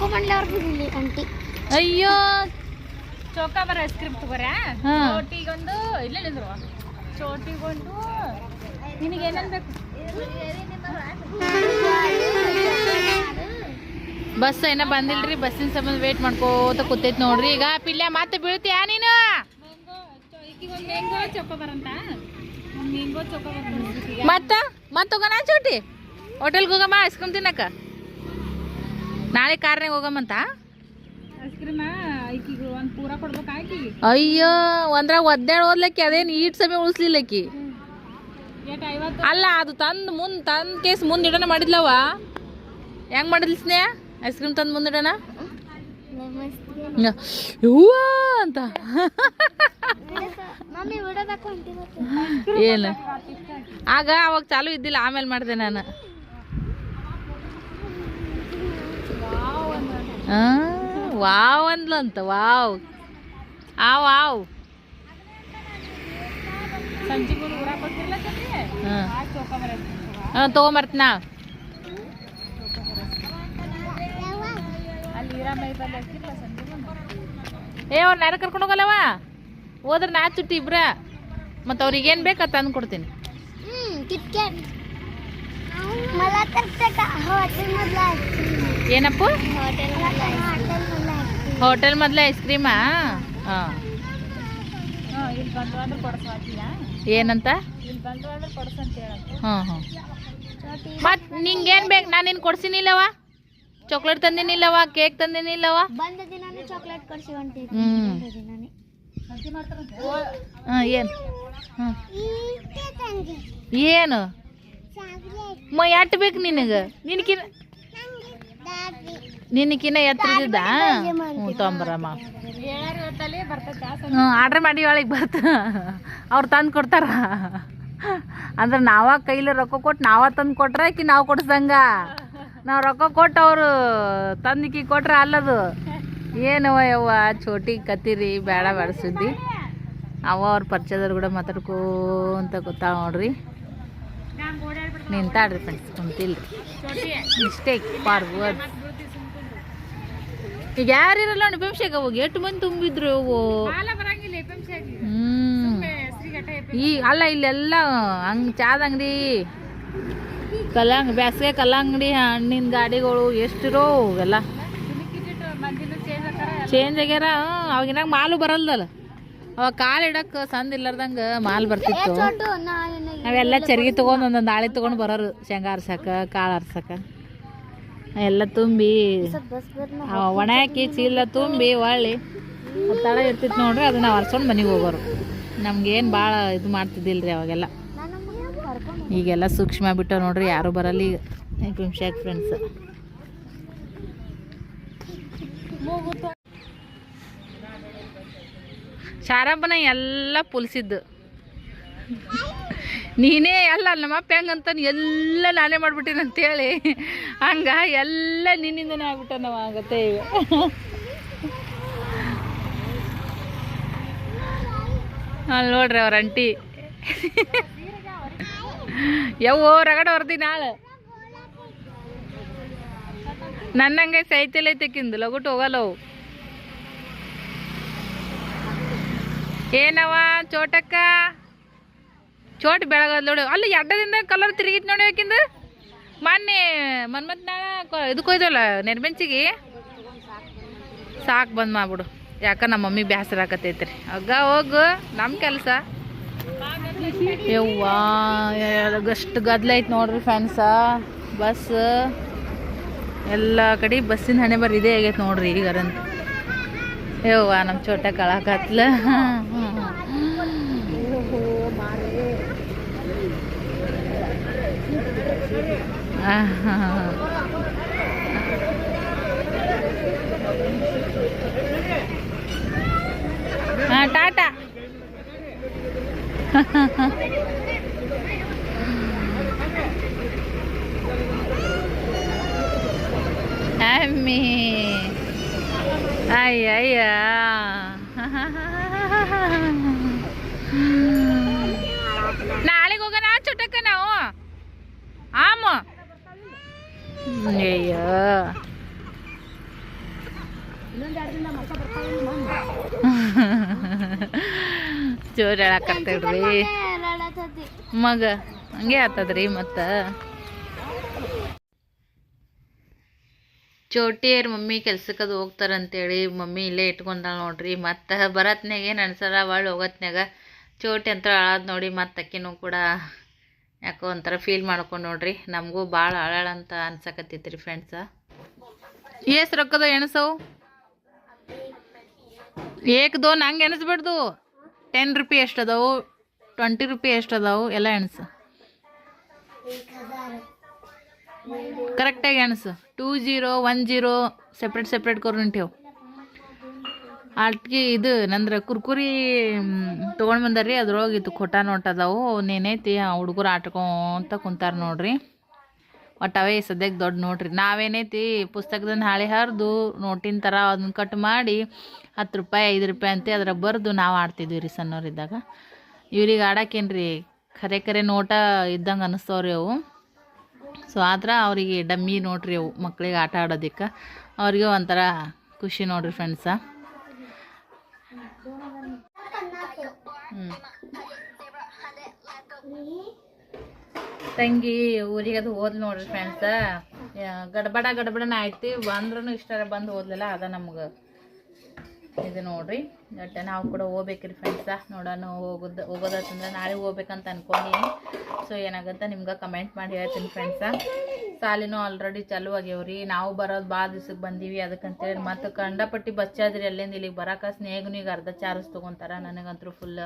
ಚೊಕೊಬಂಡ್ಲೆ ಅವ್ರು ಬಿಡಲಿ ಅಂಟಿ ಅಯ್ಯೋ. ಚೌಕಾಬಾರ ಐಸ್ ಕ್ರೀಮ್ ತಗೋರ? ಹಾ. ಚೋಟಿಗೊಂದು ಇಲ್ಲ ನಿಂದ್ರು. ಚೋಟಿಗೊಂದು ನಿನಗೆ ಏನೇನು ಬೇಕು? ಬಸ್ ಏನ ಬಂದಿಲ್ರಿ ಬಸ್ಸಿನ ಸಂಬಂಧ ವೇಟ್ ಮಾಡ್ಕೋತ ಕೂತೈತಿ ನೋಡ್ರಿ. ಈಗ ಪಿಲ್ಯ ಮತ್ತೆ ಬೀಳ್ತೀಯಾ ನೀನು? ಈಕಿಗೊಂದು ಮ್ಯಾಂಗೋ ಚೌಕಾಬಾರ ಅಂತ ಮ್ಯಾಂಗೋ ಚೌಕಾಬಾರ ಮತ್ತ ಮತ್ತ ಹೋಗೋಣ ಚೋಟಿ. ಹೋಟೆಲ್ಗೆ ಹೋಗಮ್ಮ ಐಸ್ ತಿನ್ನಕ್ಕ. ತಿನ್ನಕ ನಾಳೆ ಕಾರ್ನಾಗ ಹೋಗಮ್ಮಂತ? ಅಯ್ಯೋ ಒಂದ್ರ ಒದ್ದಾಡ್ ಓದ್ಲಕ್ಕಿ ಅದೇನು ಈಟ್ ಸಮಯ ಉಳಿಸ್ಲಿಲ್ಲಕ್ಕಿ. ಅಲ್ಲ ಅದು ತಂದು ಮುಂದೆ ತಂದು ಕೇಸ್ ಮುಂದೆ ಇಡೋಣ ಮಾಡಿದ್ಲವ? ಹೆಂಗ್ ಮಾಡಿದ್ಲಿ ಸ್ನೇಹ? ಐಸ್ ಕ್ರೀಮ್ ತಂದು ಮುಂದೆ ಇಡೋಣ? ಹೂವ ಅಂತ. ಏನು? ಆಗ ಅವಾಗ ಚಾಲು ಇದ್ದಿಲ್ಲ ಆಮೇಲೆ ಮಾಡಿದೆ ನಾನು. ಆ, ವಾವ್ ಅಂದ್ಲಂತ ವಾವ್. ಆ ವಾವ್. ಸಂಜೆಗೆ ತಗೊಂಬರ್ತೀನ ಏ ಅವ್ರ ನಾರ ಕರ್ಕೊಂಡು ಹೋಗಲ್ಲವ? ಹೋದ್ರೆ ನಾ ಚುಟ್ಟಿ ಇಬ್ರ. ಮತ್ತೆ ಅವ್ರಿಗೆ ಏನು ಬೇಕು ಅದು ತಂದು ಕೊಡ್ತೀನಿ. ಹ್ಮ್ ಏನಪ್ಪ? ಹೋಟೆಲ್ ಮೊದಲೇ ಐಸ್ ಕ್ರೀಮಾ ಹಾಂ. ಏನಂತ? ಹಾಂ ಹಾಂ. ಮತ್ತೆ ಬೇಕು? ನಾನು ನಿನ್ನ ಕೊಡ್ಸಿನಿಲ್ಲವ ಚಾಕ್ಲೇಟ್ ತಂದಿನಿಲ್ಲವ ಕೇಕ್ ತಂದಿನಿಲ್ಲವ ಹ್ಞೂ ಏನು? ಹ್ಞೂ ಏನು? ಮ ಎಟ್ಟು ಬೇಕು ನಿನಗೆ. ನಿನಗಿನ ನಿನಕಿನ ಎತ್ತರದಿದ್ದ ಹ್ಞೂ ತೊಂಬರಮ್ಮ. ಹ್ಞೂ ಆರ್ಡ್ರ್ ಮಾಡಿ ಒಳಗೆ ಬರ್ತ. ಅವ್ರು ತಂದು ಕೊಡ್ತಾರ. ಅಂದ್ರೆ ನಾವ ಕೈಲಿ ರೊಕ್ಕ ಕೊಟ್ಟು ನಾವ ತಂದು ಕೊಟ್ರೆ ಆಕಿ ನಾವು ಕೊಡ್ಸಂಗ. ನಾವು ರೊಕ್ಕ ಕೊಟ್ಟು ಅವರು ತಂದಿಕ್ಕಿ ಕೊಟ್ರೆ ಅಲ್ಲದು. ಏನವ ಯವ್ವ ಚೋಟಿ ಕತ್ತಿರಿ ಬೇಡ ಬೇಡ ಸುದ್ದಿ. ಅವ ಅವ್ರ ಪರಿಚಯದವ್ರು ಕೂಡ ಮಾತಾಡ್ಕೋಂತ ಗೊತ್ತಾವ ನೋಡ್ರಿ. ನಿಂತಾಡ್ರಿ ಫ್ರೆಂಡ್ಸ್ ಕುಂತಿಲ್ರಿ ಮಿಸ್ಟೇಕ್ ಫಾರ್ ವರ್ಡ್ ಈಗ ಯಾರಿರಲ್ಲ ನೋಡಿ ಬಿಂಶಾಗ ಹೋಗಿ. ಎಷ್ಟು ಮಂದಿ ತುಂಬಿದ್ರು ಅವು ಈ ಅಲ್ಲ, ಇಲ್ಲೆಲ್ಲ ಹಂಗ್ ಚಾದ ಅಂಗಡಿ. ಕಲ್ಲಂಗ್ ಬ್ಯಾಸಿಗೆ ಕಲ್ಲಂಗಡಿ, ಹಣ್ಣಿನ ಗಾಡಿಗಳು ಎಷ್ಟಿರೋ ಅವೆಲ್ಲ ಚೇಂಜ್ ಆಗ್ಯಾರ ಅವಾಗಿನ ಅವಾಗಿನಾಗ ಮಾಲು ಬರಲ್ದಲ್ಲ. ಅವಾಗ ಕಾಲು ಇಡಕ್ ಸಂದ್ ಇಲ್ಲಾರ್ದಂಗ ಮಾಲ್ ಬರ್ತಿತ್ತು. ನಾವೆಲ್ಲ ಚರ್ಗಿ ತೊಗೊಂಡು ಒಂದೊಂದು ಆಳಿ ತೊಗೊಂಡು ಬರೋರು. ಶೇಂಗಾ ಆರ್ಸಕ ಕಾಳು ಆರ್ಸಕ ಎಲ್ಲ ತುಂಬಿ ಒಣ ಹಾಕಿ ಚೀಲ ತುಂಬಿ ಹೊಳ್ಳಿ ತಳ ಇರ್ತಿತ್ತು ನೋಡ್ರಿ, ಅದನ್ನ ಹರ್ಸ್ಕೊಂಡು ಮನೆಗೆ ಹೋಗೋರು. ನಮ್ಗೇನು ಭಾಳ ಇದು ಮಾಡ್ತಿದ್ದಿಲ್ರಿ ಅವಾಗೆಲ್ಲ. ನಾನು ಈಗೆಲ್ಲ ಸೂಕ್ಷ್ಮ ಬಿಟ್ಟು ನೋಡ್ರಿ, ಯಾರು ಬರಲ್ಲ ಈಗ. ನಿಮಿಷ ಫ್ರೆಂಡ್ಸ್ ಶಾರಂಭನ ಎಲ್ಲ ಪುಲ್ಸಿದ್ದು. ನೀನೇ ಅಲ್ಲ ನಮ್ಮಪ್ಪ ಹೆಂಗಂತ ಎಲ್ಲ ನಾನೇ ಅಂತ ಅಂತೇಳಿ. ಹಂಗ ಎಲ್ಲ ನಿನ್ನಿಂದನೇ ಆಗ್ಬಿಟ್ಟ ನಾವು ಆಗತ್ತೆ ಈಗ. ಅಲ್ಲಿ ನೋಡ್ರಿ ಅವ್ರ ಅಂಟಿ ಯಾವೋ ರಗಡ ಹೊರ್ದಿ ನಾಳೆ ನನ್ನಂಗೆ ಸೈತಲ್ ಐತೆಕಿಂದು ಲಗುಟ್ ಹೋಗಲ್ಲ ಅವು. ಏನವ ಚೋಟಕ್ಕ? ಚೋಟ್ ಬೆಳಗದ್ ನೋಡು. ಅಲ್ಲಿ ಎಡ್ಡದಿಂದ ಕಲರ್ ತಿರುಗಿತ್ ನೋಡಿ ಯಾಕಿಂದ? ಮೊನ್ನೆ ಮನ್ಮತ್ ನಾಳ ಇದಕ್ಕೆ ಹೋಯ್ದಲ್ಲ ನೆರ್ಬೆಂಚಿಗೆ? ಸಾಕು ಬಂದ್ ಮಾಡ್ಬಿಡು. ಯಾಕ ನಮ್ಮ ಮಮ್ಮಿ ಬೇಸರ ಆಕತೈತ್ರಿ ಅಗ್ಗ ಹೋಗು ನಮ್ಮ ಕೆಲಸ. ಯವ್ವಾ ಗದ್ಲ ಐತೆ ನೋಡ್ರಿ ಫ್ಯಾನ್ಸ. ಬಸ್. ಎಲ್ಲ ಕಡೆ ಬಸ್ಸಿನ ಹಣೆ ಬರ್ ಇದೇ ಆಗೈತೆ ನೋಡ್ರಿ ಈಗರಂತ. ಯವ್ವ ನಮ್ಮ ಚೋಟ ಕಳಕತ್ಲ. ಹಾಂ ಟಾಟಾ ಅಮ್ಮಿ ಅಯ್ಯಯ್ಯ ನಾಳೆಗೆ ಹೋಗೋಣ ಚುಟಕ್ಕ ನಾವು ಆಮ ಅಯ್ಯೋ ಮಗ, ಹಂಗೆ ಆತದ್ರಿ ಮತ್ತು? ಚೋಟಿಯರ್ ಮಮ್ಮಿ ಕೆಲ್ಸಕ್ಕೆ ಅದು ಹೋಗ್ತಾರಂತೇಳಿ ಮಮ್ಮಿ ಇಲ್ಲೇ ಇಟ್ಕೊಂಡಾಳ ನೋಡ್ರಿ. ಮತ್ತೆ ಬರತ್ನಾಗೆ ಅನ್ಸಲ್ಲ ಒಳ್ಳೆ ಹೋಗತ್ನ್ಯಾಗ. ಚೋಟಿ ಅಂತ ಅಳದ್ ನೋಡಿ ಮತ್ತೆ ಅಕ್ಕಿನೂ ಕೂಡ. ಯಾಕೋ ಒಂಥರ ಫೀಲ್ ಮಾಡ್ಕೊಂಡು ನೋಡ್ರಿ. ನಮಗೂ ಭಾಳ ಅಳಳಂತ ಅನ್ಸಕತ್ತೈತ್ರಿ ಫ್ರೆಂಡ್ಸ ಎಷ್ಟು ರೊಕ್ಕದ ಎಣಸವು ಏಕದೋ ನಂಗೆ ಎಣಿಸ್ಬಿಡ್ದು? ಟೆನ್ ರುಪಿ ಎಷ್ಟು ಅದಾವು? ಟ್ವೆಂಟಿ ರುಪಿ ಎಷ್ಟು ಅದಾವು? ಎಲ್ಲ ಎಣಸು. ಕರೆಕ್ಟಾಗಿ ಎಣಸು. Two zero one zero separate separate ठेव ಆಟ್ಗಿ ಇದು ನಂದ್ರ ಕುರ್ಕುರಿ ತೊಗೊಂಡು ಬಂದಾರ್ರಿ. ಅದ್ರೊಳಗೆ ಇದು ಖೋಟ ನೋಟ್ ಅದಾವು. ನೇನೈತಿ ಆ ಹುಡುಗರು ಆಟ್ಕೊಂತ ಕುಂತಾರ ನೋಡ್ರಿ. ಒಟ್ಟು ಅವೇ ಸದ್ಯಕ್ಕೆ ದೊಡ್ಡ ನೋಟ್ರಿ ನಾವೇನೈತಿ ಪುಸ್ತಕದಿಂದ ಹಾಳೆ ಹರಿದು ನೋಟಿನ ಥರ ಅದನ್ನ ಕಟ್ ಮಾಡಿ ಹತ್ತು ರೂಪಾಯಿ, ಐದು ರೂಪಾಯಿ ಅಂತ ಅದ್ರ ಬರೆದು ನಾವು ಆಡ್ತಿದ್ವಿ ರೀ ಸಣ್ಣವ್ರಿದ್ದಾಗ ಇವ್ರಿಗೆ ಆಡಕೇನ್ರಿ, ಖರೆ ಖರೆ ನೋಟ ಇದ್ದಂಗೆ ಅನ್ನಿಸ್ತವ್ರಿ ಅವು. ಸೊ ಆದ್ರೆ ಅವರಿಗೆ ಡಮ್ಮಿ ನೋಡ್ರಿ ಅವು ಮಕ್ಕಳಿಗೆ ಆಟ ಆಡೋದಕ್ಕೆ. ಅವ್ರಿಗೆ ಒಂಥರ ಖುಷಿ ನೋಡ್ರಿ ಫ್ರೆಂಡ್ಸ ತಂಗಿ ಊರಿಗೆ ಅದು ಹೋದ್ಲು ನೋಡ್ರಿ ಫ್ರೆಂಡ್ಸ ಗಡಬಡ ಗಡಬಡನ ಆಯ್ತಿ. ಬಂದ್ರೂ ಇಷ್ಟರ ಬಂದು ಹೋದ್ಲಲ್ಲ, ಅದ ನಮ್ಗೆ. ಇದು ನೋಡ್ರಿ. ಒಟ್ಟ ನಾವು ಕೂಡ ಹೋಗ್ಬೇಕ್ರಿ ಫ್ರೆಂಡ್ಸ ನೋಡೋಣ ಹೋಗೋದು ಹೋಗೋದಂದ್ರೆ ನಾಳೆ ಹೋಗ್ಬೇಕಂತ ಅನ್ಕೊಂಡಿ ಸೊ ಏನಾಗುತ್ತೆ ನಿಮ್ಗೆ ಕಮೆಂಟ್ ಮಾಡಿ ಹೇಳ್ತೀನಿ ಫ್ರೆಂಡ್ಸ ಸಾಲಿನೂ ಆಲ್ರೆಡಿ ಚಾಲು ಆಗ್ಯಾವ್ರಿ. ನಾವು ಬರೋದು ಭಾಳ ದಿವ್ಸಕ್ಕೆ ಬಂದೀವಿ. ಅದಕ್ಕಂತೇಳಿ ಮತ್ತು ಕಂಡಪಟ್ಟಿ ಬಚ್ಚಾದ್ರಿ ಅಲ್ಲಿಂದ ಇಲ್ಲಿಗೆ ಬರಾಕ ಸ್ನೇಹಗೂ ಈಗ ಅರ್ಧ ಚಾರ್ಜ್ ತೊಗೊಂತಾರ ನನಗಂತೂ ಫುಲ್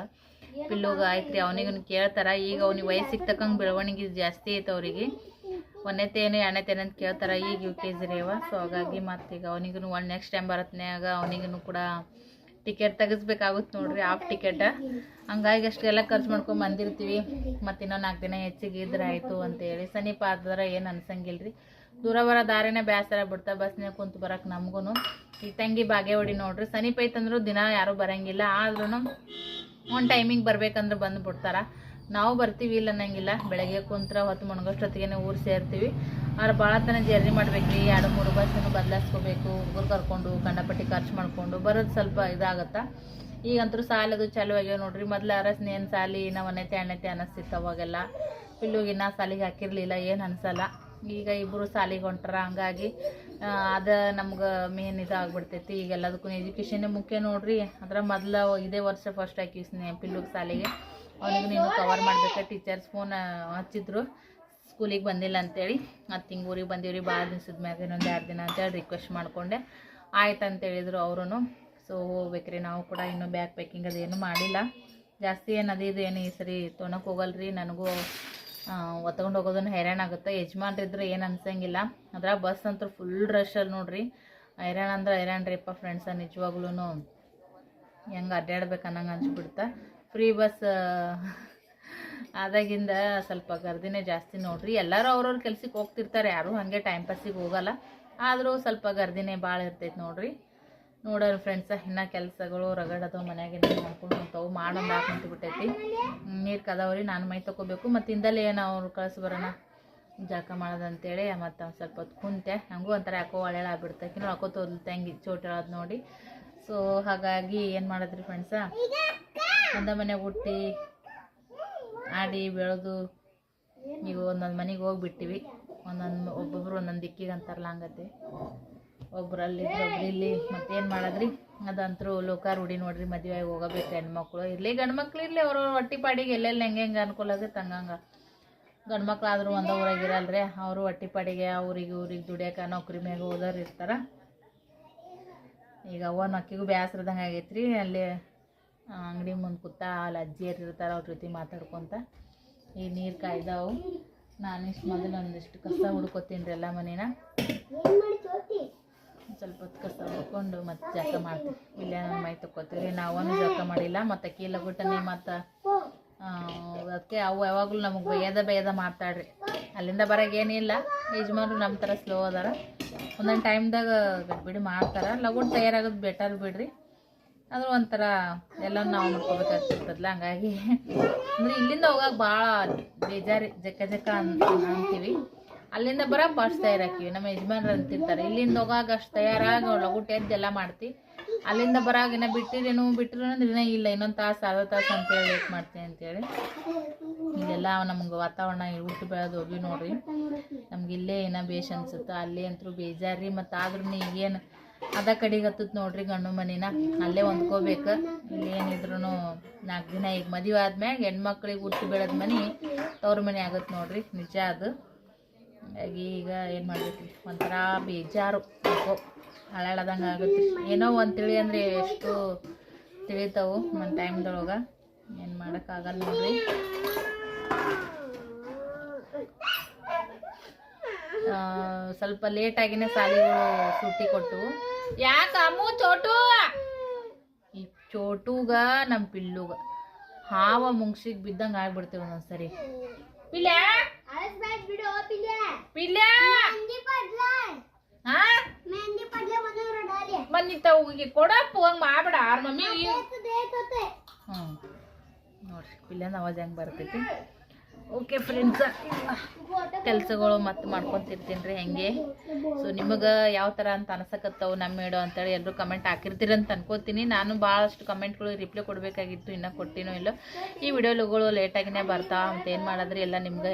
ಪಿಲ್ಲುಗ ಆಯ್ತ್ರಿ ಅವನಿಗೂ ಕೇಳ್ತಾರ. ಈಗ ಅವ್ನಿಗೆ ವಯಸ್ಸಿಗೆ ತಕ್ಕಂಗೆ ಬೆಳವಣಿಗೆ ಜಾಸ್ತಿ ಐತೆ ಅವ್ರಿಗೆ. ಒಂದನೇ ತೇನೆ, ಎರಡನೇ ತೇನೆ ಅಂತ ಕೇಳ್ತಾರ. ಈಗ ಯು ಕೆ ಜಿ ರೀ ಅವ. ಸೊ ಹಾಗಾಗಿ ಮತ್ತೀಗ ಅವನಿಗೂ ಒಂದು ನೆಕ್ಸ್ಟ್ ಟೈಮ್ ಬರತ್ನ್ಯಾಗ ಅವನಿಗೂ ಕೂಡ ಟಿಕೆಟ್ ತೆಗಿಸ್ಬೇಕಾಗುತ್ತೆ ನೋಡ್ರಿ ಆಫ್ ಟಿಕೆಟ್ ಹಂಗಾಗಿ ಅಷ್ಟೆಲ್ಲ ಖರ್ಚು ಮಾಡ್ಕೊಂಡು ಬಂದಿರ್ತೀವಿ. ಮತ್ತು ಇನ್ನೊಂದು ನಾಲ್ಕು ದಿನ ಹೆಚ್ಚಿಗೆ ಇದ್ರೆ ಆಯಿತು ಅಂತೇಳಿ. ಸನೀಪ ಆದ್ರೆ ಏನು ಅನ್ಸಂಗಿಲ್ಲ ರೀ ದೂರ ಬರ ದಾರಿನೇ ಬೇಸರ ಬಿಡ್ತಾ ಬಸ್ನಾಗ ಕುಂತು ಬರಕ್ಕೆ ನಮಗೂ ಈ ತಂಗಿ ಬಾಗೇವಾಡಿ ನೋಡ್ರಿ ಸಮೀಪ ಐತಂದ್ರೂ ದಿನ ಯಾರೂ ಬರಂಗಿಲ್ಲ. ಆದ್ರೂ ಒಂದು ಟೈಮಿಂಗ್ ಬರ್ಬೇಕಂದ್ರೆ ಬಂದು ಬಿಡ್ತಾರ ನಾವು ಬರ್ತೀವಿ ಇಲ್ಲ ಅನ್ನಂಗಿಲ್ಲ. ಬೆಳಗ್ಗೆ ಕುಂತ್ರ ಹೊತ್ತು ಮುಣಗೋಷ್ಟೊತ್ತಿಗೆ ಊರು ಸೇರ್ತೀವಿ. ಆದ್ರೆ ಭಾಳ ತನ ಜರ್ನಿ ಮಾಡ್ಬೇಕ್ರಿ ಎರಡು, ಮೂರು ಬಸ್ಸನ್ನು ಬದಲಾಯಿಸ್ಕೋಬೇಕು ಹುಡುಗರು ಕರ್ಕೊಂಡು, ಕಂಡಪಟ್ಟಿ ಖರ್ಚು ಮಾಡ್ಕೊಂಡು ಬರೋದು ಸ್ವಲ್ಪ ಇದಾಗತ್ತ. ಈಗಂತೂ ಸಾಲದು ಚಾಲು ಆಗ್ಯಾವ ನೋಡ್ರಿ. ಮೊದ್ಲು ಅರಸ್ನೇನು ಸಾಲಿ, ನಾವು ಒಂದನೇತೆ ಅನಿಸ್ತಿತ್ತು ಅನ್ನಿಸ್ತಿತ್ತು ಅವಾಗೆಲ್ಲ. ಪಿಲ್ಲುಗಿನ್ನ ಸಾಲಿಗೆ ಹಾಕಿರಲಿಲ್ಲ, ಏನು ಅನ್ಸಲ್ಲ. ಈಗ ಇಬ್ಬರು ಸಾಲಿಗೆ ಹೊಂಟಾರ. ಹಂಗಾಗಿ ಅದು ಅದ ನಮ್ಗೆ ಮೇನ್ ಇದಾಗ್ಬಿಡ್ತೈತಿ ಈಗ ಎಲ್ಲದಕ್ಕೂ ಎಜುಕೇಷನ್ನೇ ಮುಖ್ಯ ನೋಡ್ರಿ. ಅದ್ರ ಮೊದ್ಲು ಇದೇ ವರ್ಷ ಫಸ್ಟ್ ಹಾಕಿಸ್ನೆ ಪಿಲ್ಲುಗೆ ಸಾಲಿಗೆ. ಅವನಿಗೂ ನೀನು ಕವರ್ ಮಾಡ್ಬೇಕು? ಟೀಚರ್ಸ್ ಫೋನ್ ಹಚ್ಚಿದ್ರು. ಸ್ಕೂಲಿಗೆ ಬಂದಿಲ್ಲ ಅಂತೇಳಿ. ಮತ್ತು ಹಿಂಗೆ ಊರಿಗೆ ಬಂದೀವ್ರಿ ಭಾಳ ದಿವ್ಸದ ಮ್ಯಾಗ ಇನ್ನೊಂದು ಎರಡು ದಿನ ಅಂತೇಳಿ ರಿಕ್ವೆಸ್ಟ್ ಮಾಡಿಕೊಂಡೆ. ಆಯ್ತು ಅಂತ ಹೇಳಿದ್ರು ಅವರು ಸೊ ಹೋಗ್ಬೇಕ್ರಿ, ನಾವು ಕೂಡ ಇನ್ನೂ ಬ್ಯಾಗ್ ಪ್ಯಾಕಿಂಗ್ ಅದೇನು ಮಾಡಿಲ್ಲ. ಜಾಸ್ತಿ ಏನು ಅದು ಇದು ಏನು ಈ ಸರಿ ತೊಗೊಳಕ್ಕೆ ಹೋಗಲ್ರಿ. ನನಗೂ ಒತ್ಕೊಂಡು ಹೋಗೋದನ್ನು ಹೈರಾಣ ಆಗುತ್ತೆ. ಯಜಮಾನ್ರಿದ್ರು ಏನು ಅನ್ಸಂಗಿಲ್ಲ. ಅದ್ರ ಬಸ್ ಅಂತೂ ಫುಲ್ ರಶಲ್ಲಿ ನೋಡ್ರಿ. ಹೈರಾಣ ಅಂದ್ರೆ ಹೈರಾಣ್ರಿಪ್ಪ ಫ್ರೆಂಡ್ಸ ನಿಜವಾಗ್ಲೂ ಹೆಂಗೆ ಅಡ್ಡಾಡ್ಬೇಕು ಅನ್ನಂಗೆ ಅನ್ಸ್ಬಿಡ್ತಾ. ಫ್ರೀ ಬಸ್ ಆದಾಗಿಂದ ಸ್ವಲ್ಪ ಗರ್ದಿನೇ ಜಾಸ್ತಿ ನೋಡ್ರಿ. ಎಲ್ಲರೂ ಅವ್ರವ್ರ ಕೆಲ್ಸಕ್ಕೆ ಹೋಗ್ತಿರ್ತಾರೆ. ಯಾರು ಹಾಗೆ ಟೈಮ್ ಪಾಸಿಗೆ ಹೋಗಲ್ಲ. ಆದರೂ ಸ್ವಲ್ಪ ಗರ್ದಿನೇ ಭಾಳ ಇರ್ತೈತೆ ನೋಡ್ರಿ. ನೋಡೋರು ಫ್ರೆಂಡ್ಸ ಇನ್ನ ಕೆಲಸಗಳು ರಗಡದು ಮನೆಯಾಗಿಂದ ಮಾಡ್ಕೊಂಡು ಹೋಗ್ತಾವೆ ಮಾಡೋಣ ಹಾಕೊಂತ ಬಿಟ್ಟೈತಿ. ನೀರು ಕದಾವ್ರಿ, ನಾನು ಮೈ ತೊಗೋಬೇಕು ಮತ್ತು ಇಂದಲೇ ಏನು ಅವ್ರು ಕಳ್ಸಿ ಬರೋಣ. ಜಳಕ ಮಾಡೋದಂತೇಳಿ ಮತ್ತು ಸ್ವಲ್ಪ ಹೊತ್ತು ಕುಂತೆ. ನನಗೂ ಒಂಥರ ಯಾಕೋ ಒಳ್ಳೆಯ ಆಗ್ಬಿಡ್ತೈತಿ. ನೋಡಿ ಹಾಕೋತ ಹೋದ್ಲು ತಂಗಿ ಚೋಟ್ ನೋಡಿ. ಸೊ ಹಾಗಾಗಿ ಏನು ಮಾಡಿದ್ರಿ ಫ್ರೆಂಡ್ಸ ಒಂದ ಮನೆ ಹುಟ್ಟಿ ಆಡಿ ಬೆಳೆದು ಈಗ ಒಂದೊಂದು ಮನೆಗೆ ಹೋಗ್ಬಿಟ್ಟಿವಿ. ಒಂದೊಂದು ಒಬ್ಬೊಬ್ರು ಒಂದೊಂದು ದಿಕ್ಕಿಗೆ ಅಂತಾರಲ್ಲ ಹಂಗತಿ ಒಬ್ರು ಅಲ್ಲಿ ಒಬ್ರು ಇಲ್ಲಿ. ಮತ್ತೇನು ಮಾಡೋದ್ರಿ? ಅದಂತರೂ ಲೋಕ ಹುಡಿ ನೋಡ್ರಿ, ಮದುವೆ ಹೋಗಬೇಕು ಹೆಣ್ಮಕ್ಳು ಇರಲಿ ಗಂಡ್ಮಕ್ಳು ಇರಲಿ, ಅವರು ಹೊಟ್ಟಿ ಪಾಡಿಗೆ ಎಲ್ಲೆಲ್ಲಿ ಹೆಂಗೆ ಹೆಂಗೆ ಅನುಕೂಲ ಆಗುತ್ತೆ ಹಂಗಂಗೆ. ಗಂಡು ಆದರೂ ಊರಾಗಿರಲ್ರಿ, ಅವರು ಹೊಟ್ಟಿ ಪಾಡಿಗೆ ಅವ್ರಿಗೆ ಊರಿಗೆ ದುಡಿಯೋಕೆ ನೌಕರಿ ಮ್ಯಾಗ ಹೋದವ್ರು ಇರ್ತಾರೆ. ಈಗ ಅವ್ವನ ಅಕ್ಕಿಗೂ ಬೇಸರದಂಗೆ ಆಗೈತ್ರಿ, ಅಲ್ಲಿ ಅಂಗಡಿ ಮುಂದೆ ಕೂತ ಅಲ್ಲಿ ಅಜ್ಜಿಯರು ಇರ್ತಾರೆ, ಅವ್ರ ಜೊತೆ ಮಾತಾಡ್ಕೊತ ಈ ನೀರು ಕಾಯ್ದಾವು. ನಾನು ಇಷ್ಟು ಮೊದಲು ಒಂದಿಷ್ಟು ಕಸ ಹುಡ್ಕೋತೀನಿ ರೀ ಎಲ್ಲ ಮನೇನ. ಸ್ವಲ್ಪ ಹೊತ್ತು ಕಸ ಹುಡ್ಕೊಂಡು ಮತ್ತೆ ಜಳಕ ಮಾಡ್ತೀವಿ. ಇಲ್ಲೇ ಮೈ ತಕ್ಕೋತೀವಿ ನಾವು ಜಳಕ ಮಾಡಿಲ್ಲ, ಮತ್ತು ಕೀಲ ಗುಟ್ಟನೆ ಮತ್ತು ಅದಕ್ಕೆ ಅವು ಯಾವಾಗಲೂ ನಮಗೆ ಬೇಯದ ಬೇಯದ ಮಾತಾಡ್ರಿ ಅಲ್ಲಿಂದ ಬರೋಕೆ ಏನಿಲ್ಲ, ಯಜಮಾನ್ರು ನಮ್ಮ ಥರ ಸ್ಲೋ ಅದಾರ. ಒಂದೊಂದು ಟೈಮ್ದಾಗ ಗಡ್ಬಿಡಿ ಮಾಡ್ತಾರೆ. ಲಗುನ್ ತಯಾರಾಗೋದು ಬೆಟರ್ ಬಿಡ್ರಿ. ಆದ್ರೆ ಒಂಥರ ಎಲ್ಲ ನಾವು ನೋಡ್ಕೋಬೇಕಾಗ್ತಿರ್ತದಲ್ಲ ಹಂಗಾಗಿ. ಅಂದ್ರೆ ಇಲ್ಲಿಂದ ಹೋಗಕ್ಕೆ ಭಾಳ ಬೇಜಾರಿ, ಜಕ್ಕ ಜಕ್ಕ ಅಂತ ಅಂತೀವಿ ಅಲ್ಲಿಂದ ಬರಕ್ಕೆ ಭಾಳ ತಯಾರಾಕಿವಿ ನಮ್ಮ ಯಜಮಾನ್ರು ಅಂತಿರ್ತಾರೆ ಇಲ್ಲಿಂದ ಹೋಗಾಗ ಅಷ್ಟು ತಯಾರಾಗಿ ಲಗುಟ್ ಎದ್ದು ಎಲ್ಲ ಮಾಡ್ತಿ. ಅಲ್ಲಿಂದ ಬರಾಗ ಇನ್ನ ಬಿಟ್ಟಿರೇನು ಬಿಟ್ಟಿರು ಅಂದ್ರೆ ಇನ್ನ ಇಲ್ಲ, ಇನ್ನೊಂದು ತಾಸು, ಅರ್ಧ ತಾಸು ಅಂತೇಳಿ ಲೇಟ್ ಮಾಡ್ತೀನಿ ಅಂತೇಳಿ. ಇಲ್ಲೆಲ್ಲ ನಮ್ಗೆ ವಾತಾವರಣ ಹುಟ್ಟು ಬೆಳೆದು ಹೋಗಿ ನೋಡ್ರಿ. ನಮ್ಗೆ ಇಲ್ಲೇ ಏನೋ ಬೇಷ್ ಅನ್ಸುತ್ತೆ, ಅಲ್ಲೇ ಅಂತೂ ಬೇಜಾರಿ ಮತ್ತು ಆದ್ರೂ ಈಗೇನು ಅದ ಕಡೆಗೆ ನೋಡ್ರಿ ಗಂಡು ಮನಿನ. ಅಲ್ಲೇ ಹೊಂದ್ಕೋಬೇಕು. ಇಲ್ಲಿ ಏನಿದ್ರು ನಾಲ್ಕು ದಿನ ಈಗ ಮದುವೆ ಆದ್ಮ್ಯಾಗ ಹೆಣ್ಮಕ್ಳಿಗೆ ಹುಟ್ಟಿ ಬೆಳೆದ ಮನೆ ತವ್ರ ಮನೆ ಆಗತ್ತೆ ನೋಡ್ರಿ, ನಿಜ ಅದು. ಹಾಗಾಗಿ ಈಗ ಏನು ಮಾಡ್ಬೇಕ್ರಿ, ಒಂಥರ ಬೇಜಾರು ಯಾಕೋ ಹಳಾಳದಂಗೆ ಆಗುತ್ತೆ. ಏನೋ ಒಂದು ತಿಳಿ ಅಂದರೆ ಎಷ್ಟು ತಿಳಿತಾವು ಒಂದು ಟೈಮ್ದೊಳಗೆ. ಏನು ಮಾಡೋಕ್ಕಾಗಲ್ಲ ನೋಡ್ರಿ. ಸ್ವಲ್ಪ ಲೇಟಾಗಿನೇ ಸಾಲಿಗಳು ಸೂಟಿ ಕೊಟ್ಟು ಯಾಕ ಅಮ್ಮು ಚೋಟು? ಈ ಚೋಟುಗ ನಮ್ಮ ಪಿಲ್ಲುಗ. ಹಾವ ಮುಂಗ್ಸಿಗೆ ಬಿದ್ದಂಗೆ ಆಗ್ಬಿಡ್ತೇವೆ ಒಂದೊಂದ್ಸರಿ. ಮನೆ ರೋಡಾಲಿ ಬಂದಿತ್ತ ಹೋಗಿ ಕೊಡಪ್ಪ ಹಂಗೆ ಮಾಡ್ಬೇಡ ಆರ್ ಮಮ್ಮಿ. ಹ್ಮ್. ಹ್ಞೂ ನೋಡ್ರಿ ಪಿಲ್ಲನ ಅವಾಜ್ ಹೆಂಗೆ ಬರ್ತೈತಿ. ಓಕೆ ಫ್ರೆಂಡ್ಸ ಕೆಲಸಗಳು ಮತ್ತೆ ಮಾಡ್ಕೊತಿರ್ತೀನಿ ರೀ ಹೆಂಗೆ? ಸೊ ನಿಮಗೆ ಯಾವ ಥರ ಅಂತ ಅನ್ಸಕತ್ತವು ನಮ್ಮ ಹೇಳೋ ಅಂತೇಳಿ ಎಲ್ಲರೂ ಕಮೆಂಟ್ ಹಾಕಿರ್ತೀರಂತ ಅನ್ಕೋತೀನಿ. ನಾನು ಭಾಳಷ್ಟು ಕಮೆಂಟ್ಗಳು ರಿಪ್ಲೈ ಕೊಡಬೇಕಾಗಿತ್ತು, ಇನ್ನೂ ಕೊಟ್ಟಿನೋ ಇಲ್ಲ. ಈ ವಿಡಿಯೋಗಳು ಲೇಟಾಗಿನೇ ಬರ್ತಾ ಅಂತ ಏನು ಮಾಡಿದ್ರೆ? ಎಲ್ಲ ನಿಮ್ಗೆ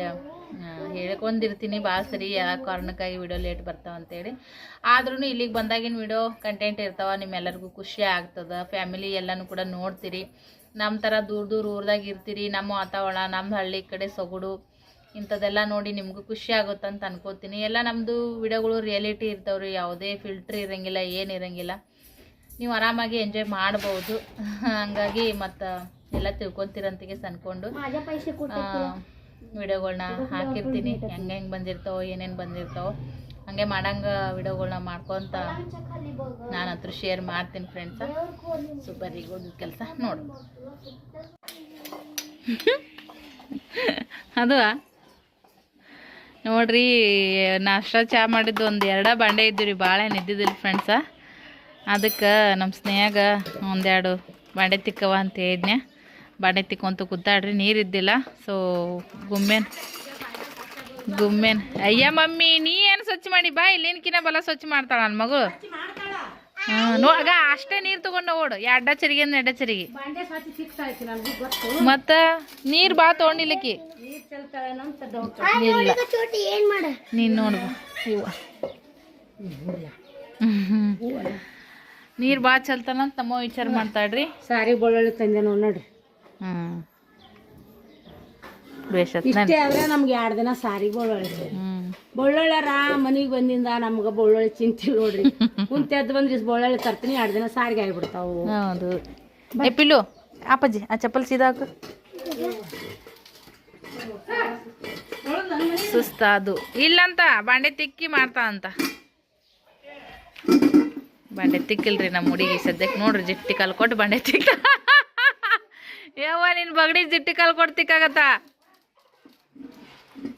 ಹೇಳ್ಕೊಂಡಿರ್ತೀನಿ. ಭಾಳ ಸರಿ ಯಾವ ಕಾರಣಕ್ಕಾಗಿ ವಿಡಿಯೋ ಲೇಟ್ ಬರ್ತಾವ ಅಂತೇಳಿ. ಆದ್ರೂ ಇಲ್ಲಿಗೆ ಬಂದಾಗಿನ ವಿಡಿಯೋ ಕಂಟೆಂಟ್ ಇರ್ತಾವ, ನಿಮ್ಮೆಲ್ಲರಿಗೂ ಖುಷಿ ಆಗ್ತದೆ. ಫ್ಯಾಮಿಲಿ ಎಲ್ಲನೂ ಕೂಡ ನೋಡ್ತೀರಿ. ನಮ್ಮ ಥರ ದೂರ ದೂರ ಊರ್ದಾಗ ಇರ್ತೀರಿ ನಮ್ಮ ವಾತಾವರಣ ನಮ್ಮ ಹಳ್ಳಿ ಕಡೆ ಸೊಗಡು ಇಂಥದ್ದೆಲ್ಲ ನೋಡಿ ನಿಮಗೂ ಖುಷಿ ಆಗುತ್ತೆ ಅಂತ ಅನ್ಕೋತೀನಿ. ಎಲ್ಲ ನಮ್ಮದು ವಿಡಿಯೋಗಳು ರಿಯಾಲಿಟಿ ಇರ್ತವ್ರಿ ಯಾವುದೇ ಫಿಲ್ಟ್ರ್ ಇರೋಂಗಿಲ್ಲ ಏನು ಇರೋಂಗಿಲ್ಲ. ನೀವು ಆರಾಮಾಗಿ ಎಂಜಾಯ್ ಮಾಡ್ಬೋದು. ಹಂಗಾಗಿ ಮತ್ತು ಎಲ್ಲ ತಿಳ್ಕೊತೀರಂತಿಗೆ ಅನ್ಕೊಂಡು ವಿಡಿಯೋಗಳನ್ನ ಹಾಕಿರ್ತೀನಿ. ಹೆಂಗೆ ಹೆಂಗೆ ಬಂದಿರ್ತಾವೋ ಏನೇನು ಬಂದಿರ್ತಾವೋ. ಹಂಗೆ ಮಾಡಂಗ ವಿಡಿಯೋಗಳನ್ನ ಮಾಡ್ಕೊತ ನಾನಂತೂ ಶೇರ್ ಮಾಡ್ತೀನಿ ಫ್ರೆಂಡ್ಸ ಸೂಪರ್ ಈಗ ಒಂದು ಕೆಲಸ ನೋಡು. ಅದು ನೋಡ್ರಿ, ನಾಷ್ಟ ಚಾ ಮಾಡಿದ್ದು ಒಂದು ಎರಡ ಬಾಂಡೆ ಇದ್ದು ರೀ ಭಾಳ ಇದ್ದಿದ್ದಿಲ್ಲ ಫ್ರೆಂಡ್ಸ ಅದಕ್ಕೆ ನಮ್ಮ ಸ್ನೇಹಾಗ ಒಂದೆರಡು ಬಾಂಡೆ ತಿಕ್ಕವ ಅಂತ ಹೇಳಿದ್ನೆ ಬಾಂಡೆ ತಿಕ್ಕೊಂತ ಕೂತಾಡ್ರಿ ನೀರಿದ್ದಿಲ್ಲ ಸೊ ಗುಮ್ಮೆ ಗುಮ್ಮೆನ್. ಅಯ್ಯ ಮಮ್ಮಿ ನೀ ಏನು ಸ್ವಚ್ಛ ಮಾಡಿ? ಬಾ ಇಲ್ಲಿನಕಿನ ಬಲ ಸ್ವಚ್ಛ ಮಾಡ್ತಾಳ ನನ್ನ ಮಗು. ಹಾಂ ನೋ ಆಗ ಅಷ್ಟೇ ನೀರು ತಗೊಂಡು ಓಡು. ಎಡ್ಡ ಚರಿಗೆ ಅಂದ್ರೆ ಎಡ್ಡ ಚರಿಗೆ. ಮತ್ತ ನೀರು ಬಾ ತಗೊಂಡಿಲ್ಲಕ್ಕಿ. ನೀನ್ ನೋಡ್ಬ ನೀರ್ ಬಾ ಇವ ನೀರು ಭಾಳ ಚಲ್ತಾನ ಅಂತ ತಮ್ಮ ವಿಚಾರ ಮಾಡ್ತಾಳ್ರಿ. ಸಾರಿ ಬಳ್ಳಿ ತಂದೆ ನೋಡ್ರಿ. ಹ್ಞೂ ಇಷ್ಟೇ ಆದ್ರೆ ನಮ್ಗೆ ಎರಡು ದಿನ ಸಾರಿ ಬೊಳ್ಳೊಳ್ಳೆ ಬೊಳ್ಳೊಳ್ಳೆ ರಾ ಮನಿಗೆ ಬಂದಿಂದ ನಮ್ಗೆ ಬೊಳ್ಳೊಳ್ಳೆ ಚಿಂತೆ ನೋಡ್ರಿ. ಕುಂತ ಎದ್ದು ಬಂದ್ರಿ ಬೊಳ್ಳೊಳ್ಳೆ ತರ್ತೀನಿ ಎರಡು ದಿನ ಸಾರಿಗೆ ಆಗಿಬಿಡ್ತಾವು. ಹೌದು. ಪಿಲ್ಲು ಅಪ್ಪಾಜಿ ಆ ಚಪ್ಪಲ್ ಸೀದಾಕು ಹಾಕು. ಸುಸ್ತ ಅದು ಇಲ್ಲಂತ ಬಾಂಡೆ ತಿಕ್ಕಿ ಮಾಡ್ತಾ ಅಂತ ಬಾಂಡೆ ತಿಕ್ಕಿಲ್ರಿ ನಮ್ಮ ಹುಡುಗಿ ಸದ್ಯಕ್ಕೆ ನೋಡ್ರಿ ಜಿಟ್ಟಿ ಕಾಲು ಕೊಟ್ಟು ಬಾಂಡೆ ತಿಕ್ಕ ಯಾವ ನಿನ್ ಬಗಡಿ ಜಿಟ್ಟಿ ಕಾಲು ಕೊಟ್ಟು ತಿಕ್ಕಾಗತ್ತ?